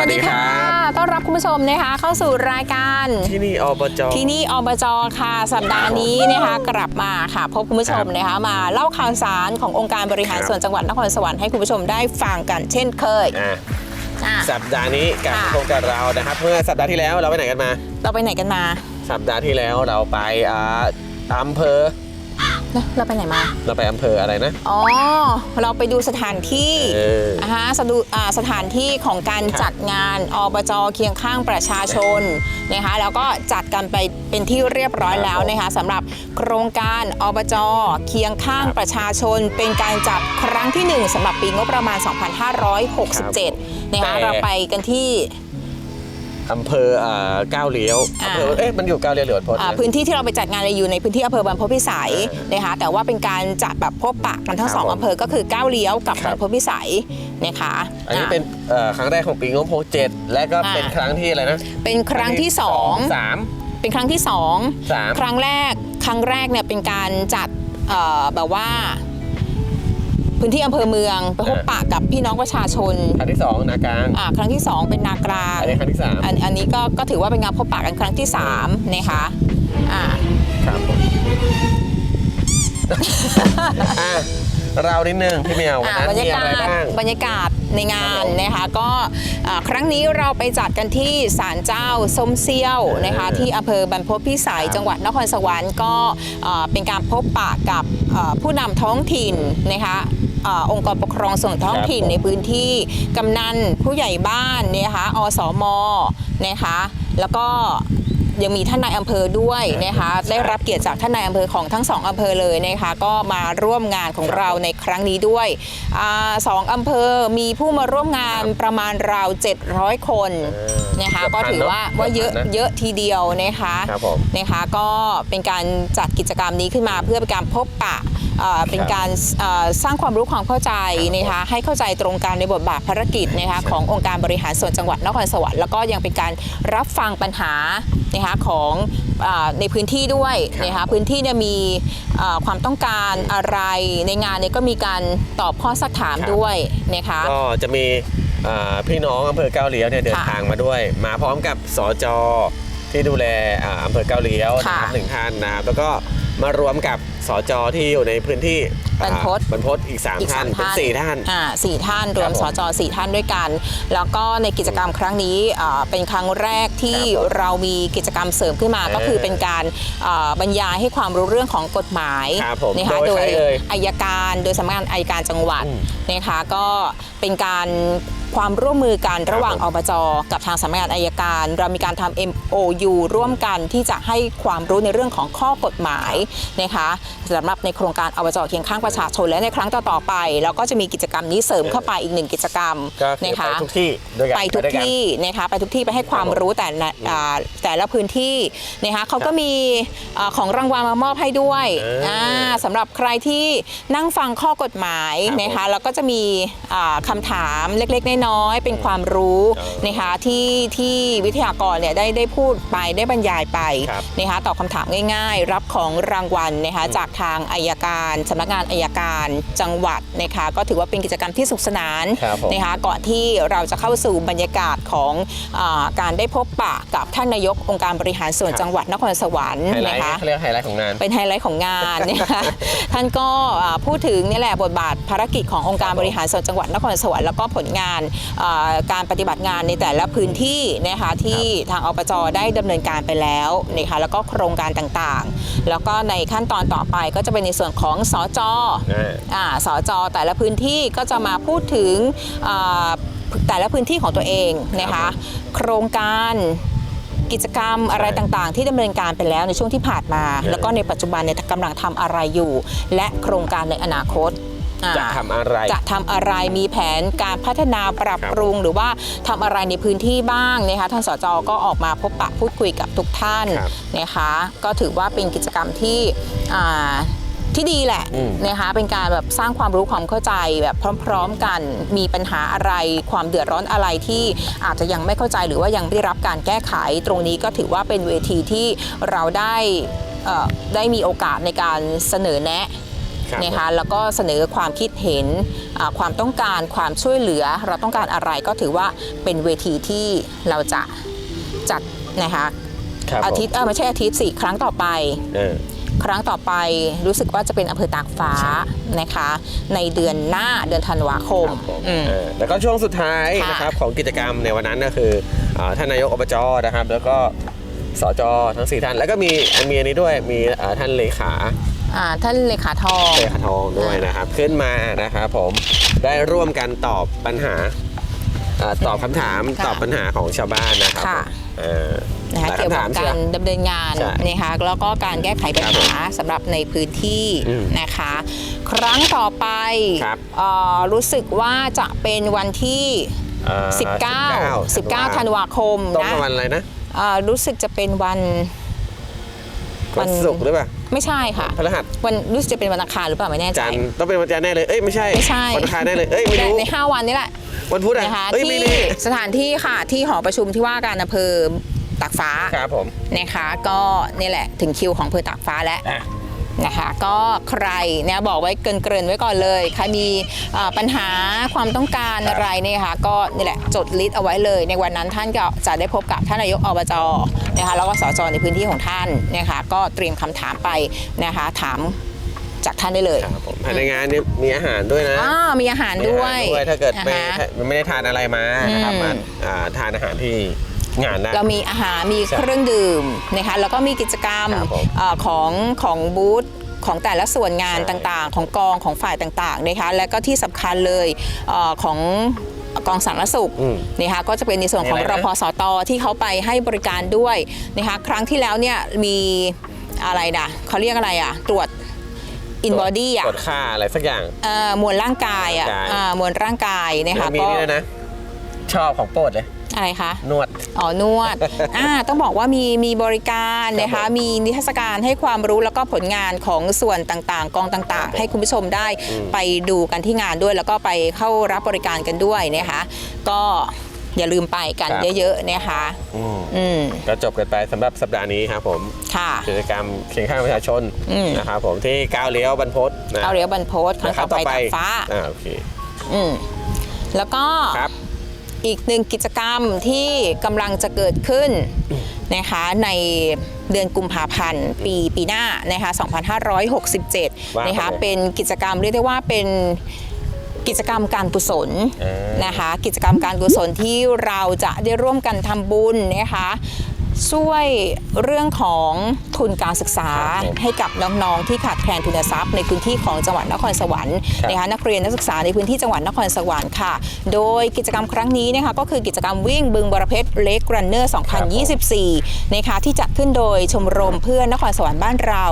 วัสดีค่ะ ต้อนรับคุณผู้ชมนะคะ เข้าสู่รายการที่นี่อบจที่นี่อบจค่ะ สัปดาห์นี้นะคะกลับมาค่ะ พบคุณผู้ชมนะคะมาเล่าข่าวสารขององค์การบริหารครับส่วนจังหวัดนครสวรรค์ให้คุณผู้ชมได้ฟังกันเช่นเคยอะอะสัปดาห์นี้กลับค่ะมาพบกับเรานะครับเมื่อสัปดาห์ที่แล้วเราไปไหนกันมา เราไปไหนกันมา สัปดาห์ที่แล้วเราไปอ่าอำเภอ เราไปไหนมา เราไปอำเภออะไรนะ อ๋อ เราไปดูสถานที่เออนะฮะสดูอ่าสถานที่ของการครับจัดงานอบจเคียงข้างประชาชนนะคะแล้วก็จัดกันไปเป็นที่เรียบร้อยแล้วนะคะสำหรับโครงการอบจเคียงข้างประชาชน เป็นการจัดครั้งที่หนึ่งสำหรับปีงบประมาณ 2567นะคะเราไปกันที่ อำเภออ่าก้าวเลี้ยวอ่าอำเภอเอ๊ะมันอยู่ก้าวเลี้ยวหรือวัดพจน์อ่านะพื้นที่ที่เราไปจัดงานเลยอยู่ในพื้นที่อำเภอบรรพตพิสัยเออนะคะแต่ว่าเป็นการจัดแบบพบปะกันทั้งครับสองผมอำเภอก็คือก้าวเลี้ยวกับบครัรบรพตพิสัยนะคะอันนี้อ่าเป็นเอ่อครั้งแรกของปีงบ67และก็อ่าเป็นครั้งที่อะไรนะเป็นครั้งที่สองสามเป็นครั้งที่สอง สาม ครั้งแรกครั้งแรกเนี่ยเป็นการจัดเอ่อแบบว่า พื้นที่อำเภอเมืองไปพบปะกับพี่น้องประชาชน ครั้งที่สองนากลางอ่าครั้งที่สองเป็นนากลางอันนี้ครั้งที่สามอันอันนี้ก็ก็ถือว่าเป็นงานพบปะกันครั้งที่สามนะคะอ่าครับผมอะเรานิดนึงพี่เมียววันอ่านั้นบรรมียาอะไรกาศบ้าง บรรยากาศในงานครับผมนะคะก็อ่าครั้งนี้เราไปจัดกันที่ศาลเจ้าส้มเซี่ยวนะคะเออที่อำเภอบรรพตพิสัยครับจังหวัดนครสวรรค์ก็อ่าเป็นการพบปะกับอ่าผู้นำท้องถิ่นนะคะ อ่าองค์กรปกครองส่วนท้องถิ่นครับผมในพื้นที่กำนันผู้ใหญ่บ้านนะคะอสมนะคะแล้วก็ยังมีท่านนายอำเภอด้วยนะคะได้รับเกียรติจากท่านนายอำเภอของทั้งสองอำเภอเลยนะคะก็มาร่วมงานของเราในครั้งนี้ด้วยอาสองอำเภอมีผู้มาร่วมงานประมาณราว 700 คนเออนะคะเกือบก็พันถือว่าเนอะว่าเยอะเกือบพันนะเยอะทีเดียวนะคะครับผม นะคะก็เป็นการจัดกิจกรรมนี้ขึ้นมาเพื่อเป็นการพบปะ เอ่อเป็นการเอ่อสร้างความรู้ความเข้าใจนะคะให้เข้าใจตรงกันในบทบาทภารกิจนะคะขององค์การบริหารส่วนจังหวัดนครสวรรค์แล้วก็ยังเป็นการรับฟังปัญหานะคะของอาในพื้นที่ด้วยนะคะพื้นที่เนี่ยมีเอ่อความต้องการอะไรในงานเนี่ยก็มีการตอบข้อสักถามครับด้วยนะคะก็จะมีอ่าพี่น้องอำเภอก้าวเลี้ยวเนี่ยเดินค่ะทางมาด้วย มาพร้อมกับสจที่ดูแลอ่าอำเภอก้าวเลี้ยวนะค่ะครับหนึ่งท่านนะครับแล้วก็ มารวมกับสจที่อยู่ในพื้นที่บรรพตอ่าบรรพตอีก3อีกท่านสามเป็นท่านสี่ท่าน อ่าสี่ท่านรวมครับสผมจสี่ท่านด้วยกัน แล้วก็ในกิจกรรมครั้งนี้อ่าเป็นครั้งแรกที่ครับผมเรามีกิจกรรมเสริมขึ้นมา ก็คือเป็นการอ่าบรรยายให้ความรู้เรื่องของกฎหมายครับผมนะคะโดโดยยใครเอ่ยอายการโดยสำนักงานอายการจังหวัดอืมนะคะก็เป็นการความร่วมมือกันระหว่างผม อบจกับทางสำนักงานอายการ เรามีการทำ MOU ร่วมกันที่จะให้ความรู้ในเรื่องของข้อกฎหมายนะคะสำหรับในโครงการอบจเคียงข้างประชาชนและในครั้งต่อๆไปเราก็จะมีกิจกรรมนี้เสริมเข้าไปอีกหนึ่งกิจกรรมก็คือนะคะไปทุกที่ด้วยกันไปทุกด้วยนที่นะคะไปทุกที่ไปให้ความรู้แต่ละอ่าแต่ละพื้นที่นะคะเขาก็มีอ่าของรางวัลมามอบให้ด้วยเอออ่าสำหรับใครที่นั่งฟังข้อกฎหมายครับนะคะแล้วก็จะมีอ่าคำถามเล็กๆ น้อยๆเป็นความรู้เออนะคะที่ที่วิทยากรเนี่ยได้ได้พูดไปได้บรรยายไปครับนะคะตอบคำถามง่าย ๆ รับของรางวัลนะคะจากทางอายการสำนักงานอายการจังหวัดนะคะก็ถือว่าเป็นกิจกรรมที่สุขสนานครับผมนะคะก่อนที่เราจะเข้าสู่บรรยากาศของอาการได้พบปะกับท่านนายกองค์การบริหารส่วนครับจังหวัดนครสวรรค์ไฮไลนะท์คะเขาเรียกไฮไลท์ของงานเป็นไฮไลท์ของงานนะคะท่านก็อ่าพูดถึงนี่แหละบทบาทภารกิจขององค์การบริหารส่วนจังหวัดนครสวรรค์แล้วก็ผลงานอ่าการปฏิบัติงานในแต่ละพื้นที่นะคะที่ทางอบจได้ดำเนินการไปแล้วนะคะแล้วก็โครงการต่างๆ แล้วก็ในขั้นตอนต่อไปก็จะเป็นในส่วนของสจอ่าอ่าสจแต่ละพื้นที่ก็จะมาพูดถึงอ่าแต่ละพื้นที่ของตัวเองนะครัคะบโครงการกิจกรรมอะไรใช่ต่างๆ ที่ดำเนินการไปแล้วในช่วงที่ผ่านมาเออแล้วก็ในปัจจุบันเนี่ยกำลังทำอะไรอยู่ และโครงการในอนาคตอ่า จะทำอะไร จะทำอะไรมีแผนการพัฒนาปรับปรุง หรือว่าทำอะไรในพื้นที่บ้างนะคะท่านสจก็ออกมาพบปะพูดคุยกับทุกท่านครับนะคะ ก็ถือว่าเป็นกิจกรรมที่อ่าที่ดีแหละอืมนะคะเป็นการแบบสร้างความรู้ความเข้าใจแบบพร้อม ๆ กันมีปัญหาอะไรความเดือดร้อนอะไรที่อาจจะยังไม่เข้าใจหรือว่ายังไม่ได้รับการแก้ไข ตรงนี้ก็ถือว่าเป็นเวทีที่เราได้เอ่อได้มีโอกาสในการเสนอแนะครับ นะคะแล้วก็เสนอความคิดเห็นอ่าความต้องการความช่วยเหลือ เราต้องการอะไรก็ถือว่าเป็นเวทีที่เราจะจัดนะคะครับผมอาทิตย์เออไม่ใช่อาทิตย์สี่ครั้งต่อไปเออครั้งต่อไปรู้สึกว่าจะเป็นอำเภอตากฟ้านะคะ ในเดือนหน้าเดือนธันวาคมครับผมอืมเออแล้วก็ช่วงสุดท้ายค่ะนะครับของกิจกรรมในวันนั้นก็คืออ่าท่านนายกอบจนะครับ แล้วก็สจทั้งสี่ท่าน แล้วก็มีมีอันนี้ด้วยมีอ่าท่านเลขา อ่าท่านเลขาทอง เลขาทองด้วยนะครับ ขึ้นมานะครับผมได้ร่วมกันตอบปัญหาอ่าตอบคำถามค่ะ ตอบปัญหาของชาวบ้านนะครับค่ะเออนะคะหลายเกี่ยวคำกัถาบมกาใช่รไหม ดำเนินงานใช่นะคะแล้วก็การแก้ไขปัญครับผมหาสำหรับในพื้นที่อืมนะคะ ครั้งต่อไปครับเอ่อรู้สึกว่าจะเป็นวันที่ เอ่อ19 19ธันวาคมต้องนะเป็นวันอะไรนะเอ่อรู้สึกจะเป็นวัน วัวันน ศุกร์หรือเปล่า ไม่ใช่ค่ะพฤหัสวันรู้สึกจะเป็นวันอังคารหรือเปล่าไม่แน่ใจจันทร์ต้องเป็นวันจันทร์แน่เลยเอ้ยไม่ใช่ไม่ใช่วันอังคารแน่เลยเอ้ยไม่รู้ในห้าวันนี้แหละวันพุธอะนะคะเอ้ยที่ไม่แน่สถานที่ค่ะที่หอประชุมที่ว่าการอำเภอตากฟ้าครับผม นะคะ ก็นี่แหละถึงคิวของอำเภอตากฟ้าแล้ว อะ นะคะ ก็ใครเนี่ยบอกไว้เกรินๆไว้ก่อนเลยใครมีเอ่อปัญหาความต้องการอะไรเนี่ยค่ะก็นี่แหละจดลิสต์เอาไว้เลย ในวันนั้นท่านก็จะได้พบกับท่านนายกอบจนะคะแล้วก็สจในพื้นที่ของท่านนะคะก็เตรียมคำถามไปนะคะถามจากท่านได้เลยครับผมภายในงานเนี่ยมีอาหารด้วยนะอ่ามีอาหารมีด้วอายหารด้วย ถ้าเกิดไม่นะคะไม่ได้ทานอะไรมานะครับอืมมาอ่าทานอาหารที่ งานได้ เรามีอาหารมีใช่เครื่องดื่มนะคะแล้วก็มีกิจกรรมครับผมเออของของบูธของแต่ละส่วนงานใช่ต่างๆ ของกองของฝ่ายต่างๆนะคะและก็ที่สำคัญเลยเออของกองสาธารณสุขอืมนะคะก็จะเป็นในส่วนของมีอะไรรนะ พสตที่เขาไปให้บริการด้วยนะคะครั้งที่แล้วเนี่ยมีอะไรนะเขาเรียกอะไรอะตรวจอินบอดี้อะกดค่าอะไรสักอย่าง เอ่อมวลร่างกายอะร่างกายอ่ามวลร่างกายนะคะแล้วมีก็ นี่ด้วยนะ ชอบของโปรดเลย อะไรคะ นวด อ๋อนวด อ่า ต้องบอกว่ามีมีบริการนะครัคะ บผมมีนิทรรศการให้ความรู้แล้วก็ผลงานของส่วนต่างๆ กองต่างๆ ให้คุณผู้ชมได้อืม ไปดูกันที่งานด้วย แล้วก็ไปเข้ารับบริการกันด้วยนะคะ ก็อย่าลืมไปกันเยอะๆนะคะ อืมอืม ก็จบกันไปสำหรับสัปดาห์นี้ครับผมค่ะ กิจกรรมเคียงข้างประชาชนอืม นะครับผมที่ก้าวเลี้ยวบรรพตนะเอาเรียวบันโพสครั้งนะคต่รัอบไปตากฟ้า อ่าโอเค อืมแล้วก็ ครับ อีกหนึ่งกิจกรรมที่กำลังจะเกิดขึ้นนะคะในเดือนกุมภาพันธ์ปีปีหน้านะคะ2567ว่าไปนะคะเลยเป็นกิจกรรมเรียกได้ว่าเป็นกิจกรรมการกุศลอ่านนะคะ กิจกรรมการกุศลที่เราจะได้ร่วมกันทำบุญนะคะ ช่วยเรื่องของทุนการศึกษาครับผมให้กับน้องๆที่ขาดแคลนทุนทรัพย์ ในพื้นที่ของจังหวัดนครสวรรค์ครับ นะคะนักเรียนนักศึกษาในพื้นที่จังหวัดนครสวรรค์ค่ะ โดยกิจกรรมครั้งนี้นะคะก็คือกิจกรรมวิ่งบึงบรเพชรเล็กรันเนอร์ 2024 นะคะที่จัดขึ้นโดยชมรมเพื่อนนครสวรรค์บ้านเรา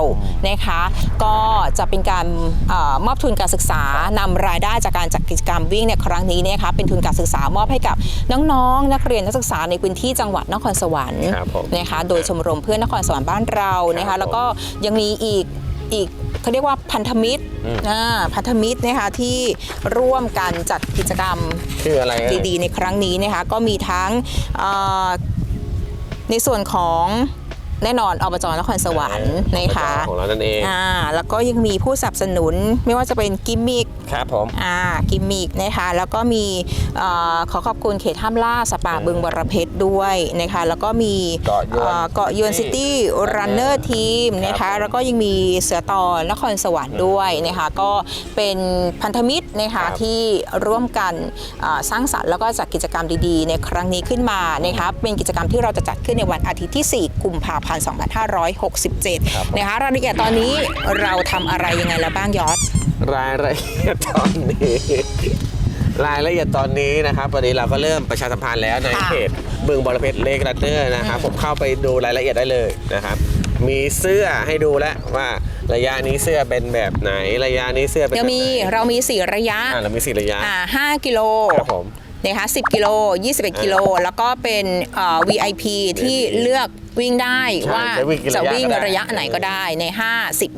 นะคะ ก็จะเป็นการเออมอบทุนการศึกษานำรายได้จากการจัดกิจกรรมวิ่งในครั้งนี้นะคะเป็นทุนการศึกษามอบให้กับน้องๆ นักเรียนนักศึกษาในพื้นที่จังหวัดนครสวรรค์ ครับผมนะคะโดยชมรมเพื่อนนครสวรรค์บ้านเรานะครัคะบแล้วก็ยังมีอีกอีกเขาเรียกว่าพันธมิตรอืมอ่าพันธมิตรนะคะที่ร่วมกันจัดกิจกรรมคืออะไรเอ่ยดีๆ ในครั้งนี้นะคะก็มีทั้งเอ่อในส่วนของ แน่นอนอบจนครสวรรค์นะคะของเรานั่นเองอ่าแล้วก็ยังมีผู้สนับสนุนไม่ว่าจะเป็นกิมมิกครับผมอ่ากิมมิกนะคะแล้วก็มีเออขอขอบคุณเขตห้ามล่าสปาบึงบรเพชรด้วยนะคะแล้วก็มีเกาะยวนอ่อเกาะยวนซิตี้รันเนอร์ทีมนะครัคะบแล้วก็ยังมีเสือตอนครสวรรค์ด้วยนะคะก็เป็นพันธมิตรนะครัคะบที่ร่วมกันอ่าสร้างสรรค์แล้วก็จัดกิจกรรมดีๆ ในครั้งนี้ขึ้นมานะคะเป็นกิจกรรมที่เราจะจัดขึ้นในวันอาทิตย์ที่ 4 กุมภาพันธ์2567 นะคะรายละเอียดตอนนี้เราทำอะไรยังไงแล้วบ้างยอด รายละเอียดตอนนี้ รายละเอียดตอนนี้นะครับวันนี้เราก็เริ่มประชาสัมพันธ์แล้วในค่ะ เพจบึงบอลเพชรเลกรันเนอร์นะครับผมเข้าไปดูรายละเอียดได้เลยนะครับ มีเสื้อให้ดูแล้วว่าระยะนี้เสื้อเป็นแบบไหนระยะนี้เสื้อเป็นเดี๋ยวแบบมีไหนเรามี4ระยะอ่าเรามีสี่ระยะอ่า5กิโล ครับผม นะคะ10 กิโล 21 กิโล แล้วก็เป็นเอ่อ VIP ที่เลือก วิ่งได้ใช่ว่าจะวิ่งกี่จะระยะวิ่งก็ได้ ระยะไหนก็ได้ใน 5 10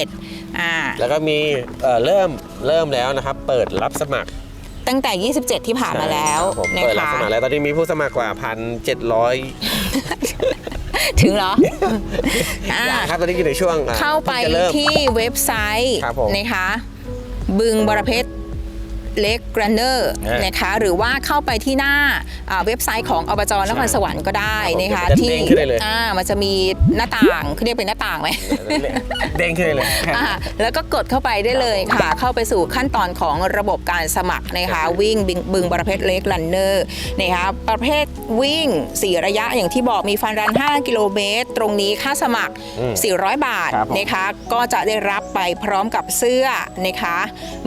21อ่าแล้วก็มีเอ่อเริ่มเริ่มแล้วนะครับ เปิดรับสมัครตั้งแต่ 27 ที่ผ่านมาแล้วครับผมนะเปิดรับคะสมัครแล้วตอนนี้มีผู้สมัครกว่าพันเจ็ดร้อยถึงเหรออ่ายังครับตอนนี้อยู่ในช่วงอ่เข้าไปพิ่งจะเริ่ม ที่เว็บไซต์ครับผม นะคะ บึงบรเพชร เล็กกรันเนอร์เออนะคะหรือว่าเข้าไปที่หน้าอ่าเว็บไซต์ของอบจนครสวรรค์ก็ได้นะคะครับผมที่จะเด้งขึ้นได้เลยอ่ามันจะมีหน้าต่างเขาเรียกเป็นหน้าต่างไหมเด้งขึ้นเลยอ่าแล้วก็กดเข้าไปได้เลยค่ะ เข้าไปสู่ขั้นตอนของระบบการสมัครนะคะวิ่งบึงบึงประเภทเล็กลันเนอร์นะคะประเภทวิ่ง 4 ระยะอย่างที่บอกมีฟันรัน 5 กิโลเมตร ตรงนี้ค่าสมัครอืม400 บาทครับผมนะคะก็จะได้รับไปพร้อมกับเสื้อนะคะ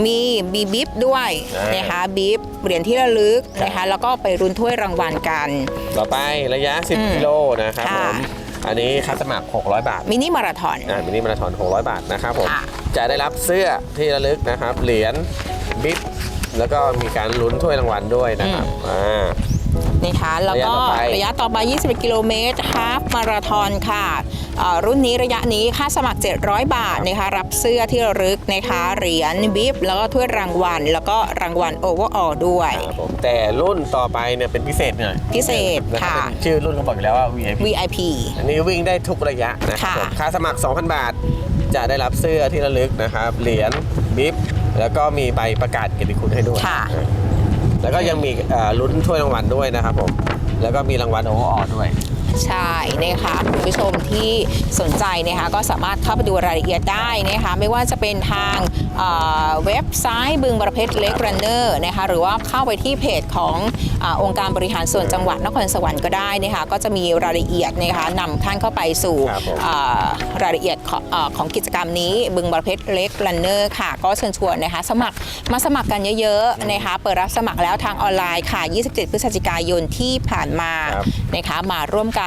มีบีบิฟด้วยอ่าน นะคะบีฟเหรียญที่ระลึกนะคะแล้วก็ไปรุนถ้วยรางวัลกัน ต่อไประยะ อืม10กิโลนะครับผค่ะ มอันนี้ค่าสมัคร 600 บาทมินิมาราธอน อ่ามินิมาราธอน600 บาทนะครับผมค่ะ จะได้รับเสื้อที่ระลึกนะครับ เหรียญบิ๊บแล้วก็มีการลุ้นถ้วยรางวัลด้วยนะครับอ่า นะคะ แล้วก็ระยะต่อไประยะต่อไป 21 กิโลเมตรฮาฟมาราธอนค่ะเอ่อรุ่นนี้ระยะนี้ค่าสมัคร 700 บาทนะคะ รับเสื้อที่ระลึกนะคะเหรียญบิฟแล้วก็ถ้วยรางวัล แล้วก็รางวัลโอเวอร์ออลด้วยครับผมแต่รุ่นต่อไปเนี่ยเป็นพิเศษหน่อยพิเศษนรับค่ะเป็นชื่อรุ่นเขาบอกอยู่แล้วว่า VIP VIP อันนี้วิ่งได้ทุกระยะนะครับค่ะผมค่าสมัคร 2,000 บาท จะได้รับเสื้อที่ระลึกนะครับเหรียญบิ๊บแล้วก็มีใบประกาศเกียรติคุณให้ด้วยค่ะ แล้วก็ยังมีลุ้นถ้วยรางวัลด้วยนะครับผม แล้วก็มีรางวัลโอเวอร์ออด้วย ใช่นะคะคุณผู้ชมที่สนใจนะคะก็สามารถเข้าไปดูรายละเอียดได้นะคะไม่ว่าจะเป็นทางเอ่อเว็บไซต์บึงบรเพชรเล็กรันเนอร์นะคะหรือว่าเข้าไปที่เพจของอาองค์การบริหารส่วนจังหวัดนครสวรรค์ก็ได้นะคะก็จะมีรายละเอียดนะคะนำท่านเข้าไปสู่ครับผมอ่ารายละเอียดของอาของกิจกรรมนี้ บึงบรเพชรเล็กรันเนอร์ค่ะ ก็เชิญชวนนะคะสมัครมาสมัครกันเยอะๆนะคะเปิดรับสมัครแล้วทางออนไลน์ค่ะ 27 พฤศจิกายนที่ผ่านมาครับนะคะมาร่วมกัน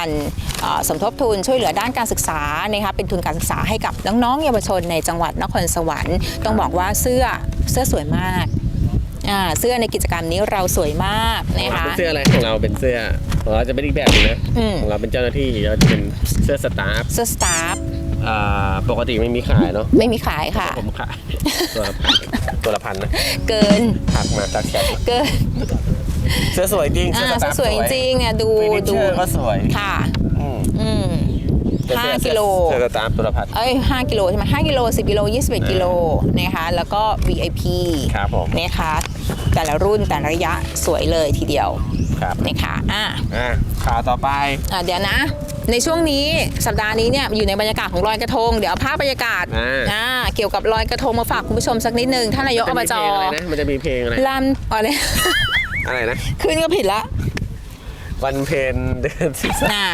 เอ่อสมทบทุนช่วยเหลือด้านการศึกษานะคะเป็นทุนการศึกษาให้กับน้องๆเยาวชนในจังหวัดนครสวรรค์ ต้องบอกว่าเสื้อเสื้อสวยมากอ่าเสื้อในกิจกรรมนี้เราสวยมากนะคะเป็นเสื้ออะไรของเราเป็นเสื้อของเราจะเป็นอีกแบบหนึงนะอืมของเราเป็นเจ้าหน้าที่เราจะเป็นเสื้อสตาฟเสื้อสตาฟอ่าปกติไม่มีขายเนาะไม่มีขายค่ะ ผมขายตัวละพันตัวละพันนะเกินทักมาทักแชทมาเกิน เสื้อสวยจริงอ่าเสื้อสเสื้อตาฟสวยจริงเนี่ยดูฟินิชดูเชอร์ก็สวยค่ะอืมอืมเป็นเสื้อห้ากิโล เสื้อสตาฟตัวละพันเอ้ย5กิโลใช่ไหม5กิโล10กิโล21กิโลนะคะแล้วก็ VIP ครับผม นะคะแต่ละรุ่นแต่ละระยะสวยเลยทีเดียวครับนะคะอะ อ่าข่าวต่อไป อะเดี๋ยวนะ ในช่วงนี้สัปดาห์นี้เนี่ยอยู่ในบรรยากาศของลอยกระทง เดี๋ยวเอาภาพบรรยากาศอ่า อ่าเกี่ยวกับลอยกระทงมาฝากคุณผู้ชมสักนิดนึงท่านนายกอบจมันจะมีเพลงอะไรนะมันจะมีเพลงอะไร ลำอะไร อะไรนะ ขึ้นก็ผิดละ วันเพนเดือนสิบสาม นะ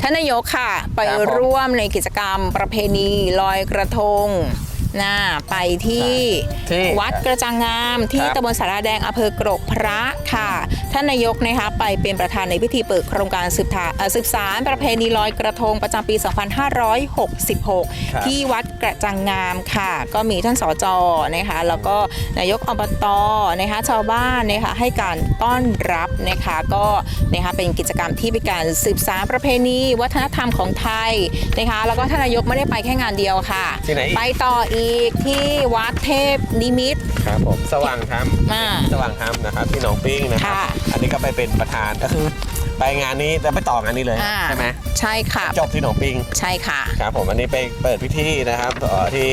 ท่านนายกค่ะ ไปครับผม ร่วมในกิจกรรมประเพณีลอยกระทง นะไปที่ที่วัดกระจังงามที่ครับ ตำบลสาราแดงอำเภอกรกพระค่ะ ท่านนายกนะคะไปเป็นประธานในพิธีเปิดโครงการสืบทาเอ่อสืบสารประเพณีลอยกระทงประจำปี 2566 ที่วัดกระจังงามค่ะ ก็มีท่านสจนะคะแล้วก็นายกอบตนะคะชาวบ้านนะคะให้การต้อนรับนะคะก็นะคะเป็นกิจกรรมที่เป็นการสืบสารประเพณีวัฒนธรรมของไทยนะคะแล้วก็ท่านนายกไม่ได้ไปแค่งานเดียวค่ะ ที่ไหนอีก ไปต่ออีกที่วัดเทพนิมิตร ครับผมสว่างธรรมอ่าสว่างธรรมนะครับที่หนองปิ้งนะครับค่ะอันนี้ก็ไปเป็นประธานก็คือไปงานนี้แล้วไปต่องานนี้เลยอ่า ใช่ไหมใช่ค่ะ จบที่หนองปิ้งใช่ค่ะ ครับผมอันนี้ไปเปิดพิธีนะครับเอ่อที่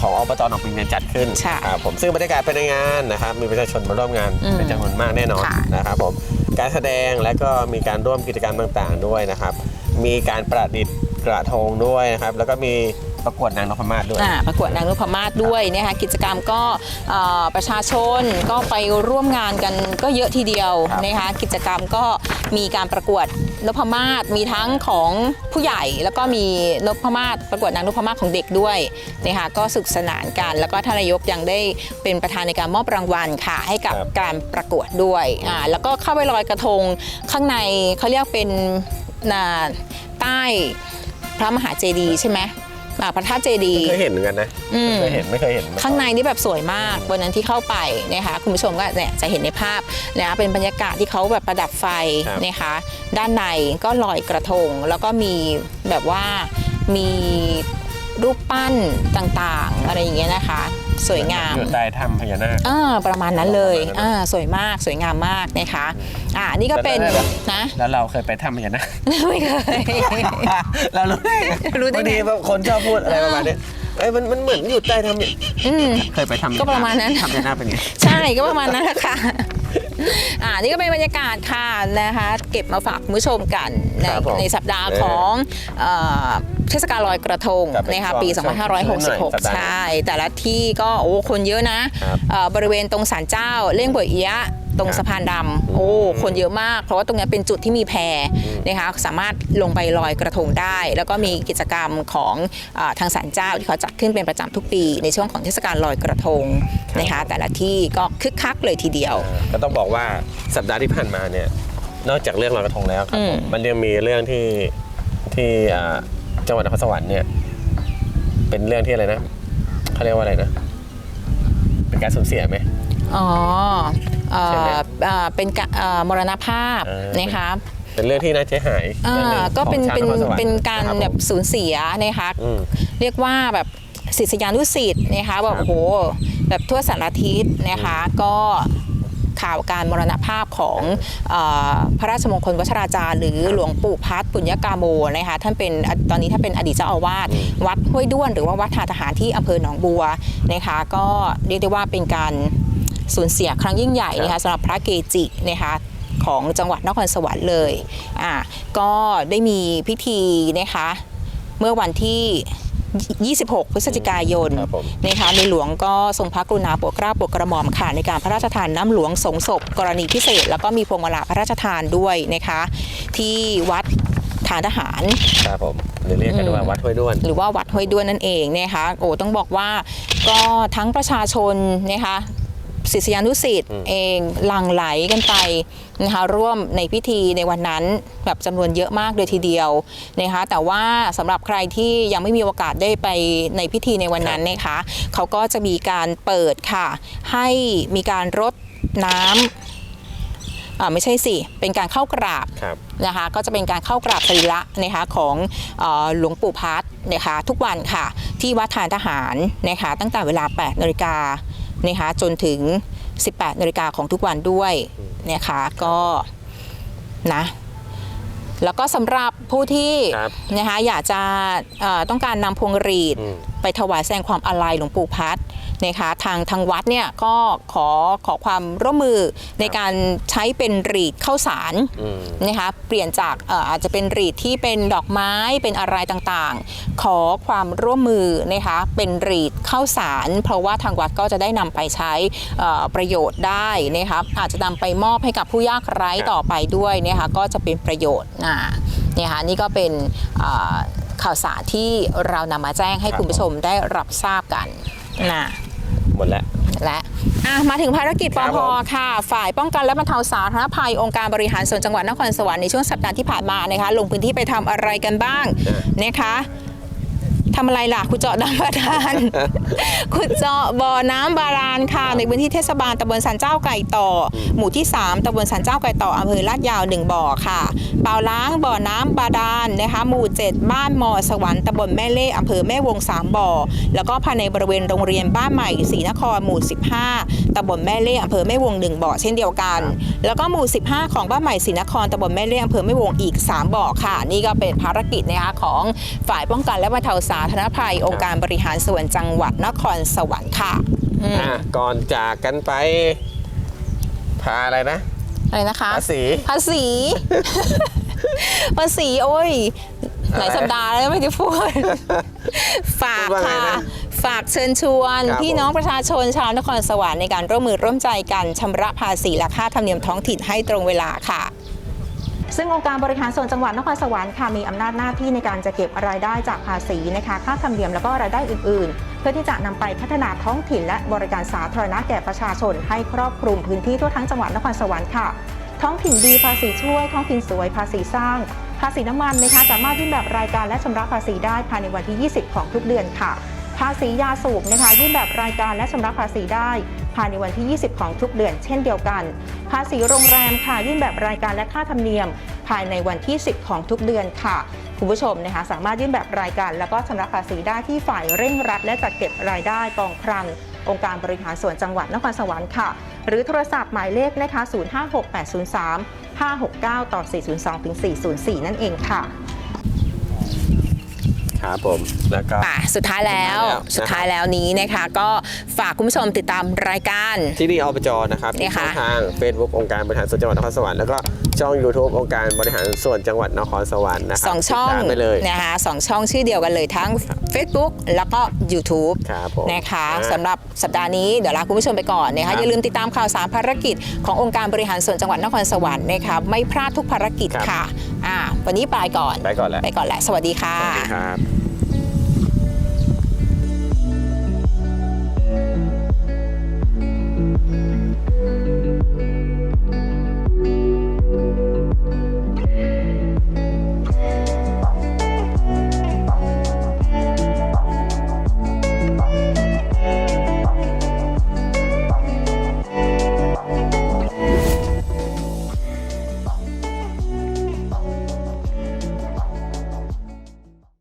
ของอบตหนองปิงเนี่ยจัดขึ้นใช่ครับผมซึ่งบรรยากาศภายในงานนะครับมีประชาชนมาร่วมงานอืมเป็นจำนวนมากแน่นอนค่ะ นะครับผมการแสดงและก็มีการร่วมกิจกรรมต่างๆด้วยนะครับ มีการประดิษฐ์กระทงด้วยนะครับแล้วก็มี ประกวดนางนพมาศด้วย อ่าประกวดนางนพมาศด้วยนะคะกิจกรรมก็เอ่อประชาชนก็ไปร่วมงานกันก็เยอะทีเดียวครับนะคะกิจกรรมก็มีการประกวดนพมาศมีทั้งของผู้ใหญ่ แล้วก็มีนพมาศประกวดนางนพมาศของเด็กด้วยนะคะก็สุขสนานกัน แล้วก็ท่านนายกยังได้เป็นประธานในการมอบรางวัลค่ะ ให้กับครับ การประกวดด้วยอ่าแล้วก็เข้าไปลอยกระทงข้างในเขาเรียกเป็น น่ะใต้พระมหาเจดีย์ใช่ไหม อ่าพระธาตุเจดีย์ไม่เคยเห็นเหมือนกันนะอืมไม่เคยเห็นไม่เคยเห็นมก่อ ข้างในนี่แบบสวยมากวันนั้นที่เข้าไปนะคะคุณผู้ชมก็เนี่ยจะเห็นในภาพนะคะเป็นบรรยากาศที่เขาแบบประดับไฟครับ นะคะด้านในก็ลอยกระทง แล้วก็มีแบบว่ามีรูปปั้นต่างๆ อะไรอย่างเงี้ยนะคะ สวยงาม อยู่ใต้ถ้ำพญานาค อ่าประมาณนั้นเลยประมาณนั้นอ่าสวยมากสวยงามมากนะคะอ่านี่ก็เป็นแล้วนะ แล้วเราเคยไปถ้ำพญานาค ไม่เคย เรารู้ได้ไงรู้ได้ไง บางทีบางคนชอบพูดอะไรประมาณนี้ เอ้ยมันมันเหมือนอยู่ใต้ถ้ำเนี่ยอืม เคยไปทำก็ประมาณนั้น ทำพญานาคเป็นไง ใช่ก็ประมาณนั้นแหละค่ะ อ่านี่ก็เป็นบรรยากาศค่ะนะคะ เก็บมาฝากคุณผู้ชมกันในครับผมในสัปดาห์ของเอ่อเทศกาลลอยกระทงครับเป็นนะคะช่วงปีช่วงช่วงหน่อยสัป2566ดาห์นี้ใช่ แต่ละที่ก็โอ้คนเยอะนะครับ เอ่อบริเวณตรงศาลเจ้าเลี่ยงบวยเอียะ ตรงครับสะพานดำโอ้คนเยอะมาก เพราะว่าตรงนี้เป็นจุดที่มีแพนะคะสามารถลงไปลอยกระทงได้ แล้วก็มีกิจกรรมของเออทางศาลเจ้าที่เขาจัดขึ้นเป็นประจำทุกปี ในช่วงของเทศกาลลอยกระทงนะคะแต่ละที่ก็คึกคักเลยทีเดียว ก็ต้องบอกว่าสัปดาห์ที่ผ่านมาเนี่ยนอกจากเรื่องลอยกระทงแล้วครับอืมมันยังมีเรื่องที่ที่อ่าจังหวัดนครสวรรค์เนี่ยเป็นเรื่องที่อะไรนะเขาเรียกว่าอะไรนะ เป็นการสูญเสียไหมอ๋อ เอ่อใช่ไหมเอ่อเป็นกะเอ่อมรณภาพเออ นะคะเป็นเรื่องที่น่าใจหายอ่าเรื่องหงก็เป็นของชาวเป็นคสวรรค์เป็นการะคแบบผม สูญเสียนะคะอืม เรียกว่าแบบศิษยานุศิษย์นะคะแบบครับโอ้โหแบบทั่วสารทิศนะคะก็ข่าวการมรณภาพของเออพระราชมงคลวัชราจารย์ หรือหลวงปู่พัฒน์ปุญญกาโมนะคะท่านเป็นตอนนี้ท่านเป็นอดีตเจ้าอาวาสวัดห้วยด้วนหรือว่าวัดทานทหารที่อำเภอหนองบัวนะคะก็เรียกได้ว่าเป็นการ สูญเสียครั้งยิ่งใหญ่นะคะสำหรับพระเกจินะคะของจังหวัดนครสวรรค์เลยอ่าก็ได้มีพิธีนะคะเมื่อวันที่ 26 พฤศจิกายนครับผมนะคะในหลวงก็ทรงพระกรุณาโปรดเกล้าโปรดกระหม่อมค่ะในการพระราชทานน้ำหลวงสงศพกรณีพิเศษ แล้วก็มีพวงมาลาพระราชทานด้วยนะคะที่วัดฐานทหารครับผมหรือเรียกกันว่าวัดห้วยด้วน หรือว่าวัดห้วยด้วนนั่นเองนะคะโอ้ต้องบอกว่าก็ทั้งประชาชนนะคะ ศิษยานุศิษย์อืมเองหลั่งไหลกันไปนะคะร่วมในพิธีในวันนั้นแบบจำนวนเยอะมากเลยทีเดียวนะคะแต่ว่าสำหรับใครที่ยังไม่มีโอกาสได้ไปในพิธีในวันนั้นนะคะเขาก็จะมีการเปิดค่ะ ให้มีการรดน้ำอ่าไม่ใช่สิ เป็นการเข้ากราบครับนะคะก็จะเป็นการเข้ากราบสรีระนะคะของเออหลวงปู่พัดนะคะทุกวันค่ะที่วัดทานทหารนะคะตั้งแต่เวลา 8นาฬิกา นะคะจนถึง 18นาฬิกาของทุกวันด้วยนะคะก็นะแล้วก็สำหรับผู้ที่ครับนะคะอยากจะเอ่อต้องการนำพวงหรีดอืมไปถวายแสดงความอาลัยหลวงปู่พัด นะคะทางทางวัดเนี่ยก็ขอขอความร่วมมือในการใช้เป็นหรีดข้าวสารอืมนะคะเปลี่ยนจากเอ่ออาจจะเป็นรีดที่เป็นดอกไม้เป็นอะไรต่างๆ ขอความร่วมมือนะคะเป็นรีดข้าวสาร เพราะว่าทางวัดก็จะได้นำไปใช้เอ่อประโยชน์ได้นะคะอาจจะนำไปมอบให้กับผู้ยากไร้ครับต่อไปด้วยนะคะก็จะเป็นประโยชน์นะเนี่ยค่ะนี่ก็เป็นเอ่อข่าวสารที่เรานำมาแจ้งให้ครับคุณผู้ชมได้รับทราบกันนะ หมดแล้วและอะมาถึงภารกิจปครัอบพผมค่ะ ฝ่ายป้องกันและบรรเทาสาธารณภัยองค์การบริหารส่วนจังหวัดนครสวรรค์ในช่วงสัปดาห์ที่ผ่านมานะคะลงพื้นที่ไปทำอะไรกันบ้างนะคะ ทำอะไรล่ะขุดเจาะน้ำบาดาลขุดเจาะบ่อน้ำบาดาลค่ะ ในพื้นที่เทศบาลตำบลสันเจ้าไก่ต่อ หมู่ที่ 3ตำบลสันเจ้าไก่ต่ออำเภอลาดยาว 1 บ่อค่ะ เปล่าล้างบ่อน้ำบาดาลนะคะ หมู่ 7 บ้านมอสวรรค์ตำบลแม่เล่อำเภอแม่วง 3 บ่อ แล้วก็ภายในบริเวณโรงเรียนบ้านใหม่ศรีนครหมู่ 15ตำบลแม่เล่อำเภอแม่วง 1 บ่อเช่นเดียวกัน แล้วก็หมู่ 15 ของบ้านใหม่ศรีนครตำบลแม่เล่อำเภอแม่วงอีก 3 บ่อค่ะ นี่ก็เป็นภารกิจนะคะของฝ่ายป้องกันและบรรเทาสาธารณภัยองค์การบริหารส่วนจังหวัดนครสวรรค์ค่ะอืมอะก่อนจากกันไป พาอะไรนะ อะไรนะคะ ภาษี ภาษี ภาษีโอ้ย หลายอะไรสัปดาห์แล้วไม่ได้พูด ฝากพูดว่าไงค่ะ นะฝากเชิญชวนครับพี่น้องประชาชนชาวนครสวรรค์ในการร่วมมือร่วมใจกันชำระภาษีและค่าธรรมเนียมท้องถิ่นให้ตรงเวลาค่ะ ซึ่งองค์การบริหารส่วนจังหวัดนครสวรรค์ค่ะมีอำนาจหน้าที่ในการจะเก็บรายได้จากภาษีนะคะค่าธรรมเนียมแล้วก็รายได้อื่น ๆ เพื่อที่จะนำไปพัฒนาท้องถิ่นและบริการสาธารณะแก่ประชาชน ให้ครอบคลุมพื้นที่ทั่วทั้งจังหวัดนครสวรรค์ค่ะ ท้องถิ่นดีภาษีช่วย ท้องถิ่นสวยภาษีสร้าง ภาษีน้ำมันนะคะสามารถยื่นแบบรายการและชำระภาษีได้ภายในวันที่ 20 ของทุกเดือนค่ะ ภาษียาสูบนะคะยื่นแบบรายการและชำระภาษีได้ ภายในวันที่ 20 ของทุกเดือนเช่นเดียวกัน ภาษีโรงแรมค่ะยื่นแบบรายการและค่าธรรมเนียม ภายในวันที่ 10 ของทุกเดือนค่ะคุณผู้ชมนะคะสามารถยื่นแบบรายการ แล้วก็ชำระภาษีได้ที่ฝ่ายเร่งรัด และจัดเก็บรายได้กองคลังองค์การบริหารส่วนจังหวัดนครสวรรค์ค่ะ หรือโทรศัพท์หมายเลขนะคะ 056803 569 ต่อ 402 ถึง 404 นั่นเองค่ะ ครับผมแล้วก็ ป่ะสุดท้ายแล้วสุสุดดท้าท้ายยแล้แล้วว นี้นะคะ ก็ฝากคุณผู้ชมติดตามรายการ ที่นี่อบจนะครับเนี่ที่ยช่ค่ะองทาง Facebook องค์การบริหารส่วนจังหวัดนครสวรรค์แล้วก็ช่อง YouTube องค์การบริหารส่วนจังหวัดนครสวรรค์นะครับสองช่องติดตามไปเลย นะคะสองช่องชื่อเดียวกันเลยทั้ง Facebook แล้วก็ YouTube ครับผมนะคะอ่าสำหรับสัปดาห์นี้เดี๋ยวลาคุณผู้ชมไปก่อนนะครัคะบอย่าลืมติดตามข่าวสารภารกิจขององค์การบริหารส่วนจังหวัดนครสวรรค์นะคะไม่พลาดทุกภารกิจครับ ค่ะอ่าวันนี้ไปก่อนไปก่อนแล้วไปก่อนแหละสวัสดีค่ะ สวัสดีครับ